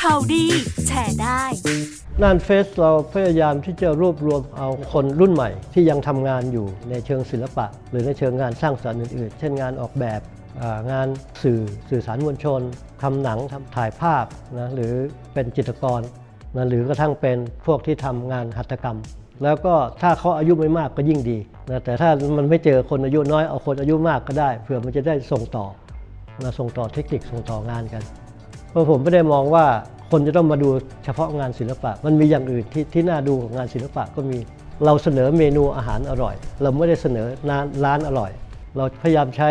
ข่าวดีแชร์ได้นานเฟสเราพยายามที่จะรวบรวมเอาคนรุ่นใหม่ ที่ยังทำงานอยู่ในเชิงศิลปะ หรือในเชิงงานสร้างสรรค์อื่นๆ เช่นงานออกแบบงานสื่อสื่อสารมวลชนทำหนังทำถ่ายภาพนะหรือเป็นจิตรกรนะหรือกระทั่งเป็นพวกที่ทำงานหัตถกรรม แล้วก็ถ้าเขาอายุไม่มากก็ยิ่งดีนะแต่ถ้ามันไม่เจอคนอายุน้อยเอาคนอายุมากก็ได้เผื่อมันจะได้ส่งต่อ นะส่งต่อเทคนิคส่งต่องานกันเพราะผมไม่ได้มองว่าคนจะต้องมาดูเฉพาะงานศิลปะ มันมีอย่างอื่นที่ที่น่าดูของงานศิลปะก็มี เราเสนอเมนูอาหารอร่อย เราไม่ได้เสนอร้านร้านอร่อย เราพยายามใช้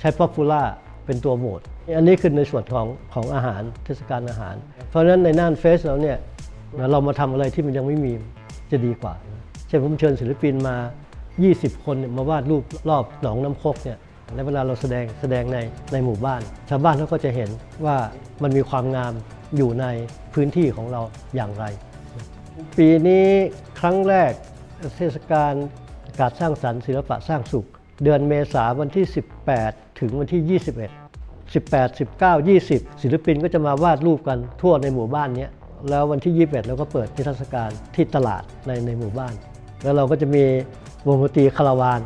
ใช้ป๊อปปูล่าเป็นตัวโหมด อันนี้คือในส่วนของของอาหารเทศกาลอาหาร เพราะฉะนั้นในน่านเฟสเราเนี่ยเรามาทำอะไรที่มันยังไม่มีจะดีกว่า เช่นผมเชิญศิลปินมา 20 คนมาวาดรูปรอบหนองน้ำคกเนี่ย และเวลาเราแสดงแสดงในในหมู่บ้าน ชาวบ้านเขาก็จะเห็นว่ามันมีความงามอยู่ในพื้นที่ของเราอย่างไร ปีนี้ครั้งแรกเทศกาลการสร้างสรรค์ศิลปะสร้างสุข เดือนเมษาวันที่ 18 ถึงวันที่ 21 18 19 20 ศิลปินก็จะมาวาดรูปกันทั่วในหมู่บ้านเนี้ยแล้ววันที่ 21 เราก็เปิดนิทรรศการที่ตลาดในในหมู่บ้าน แล้วเราก็จะมีวงดนตรีคาราวาน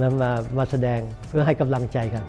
มามาแสดงเพื่อให้กำลังใจกัน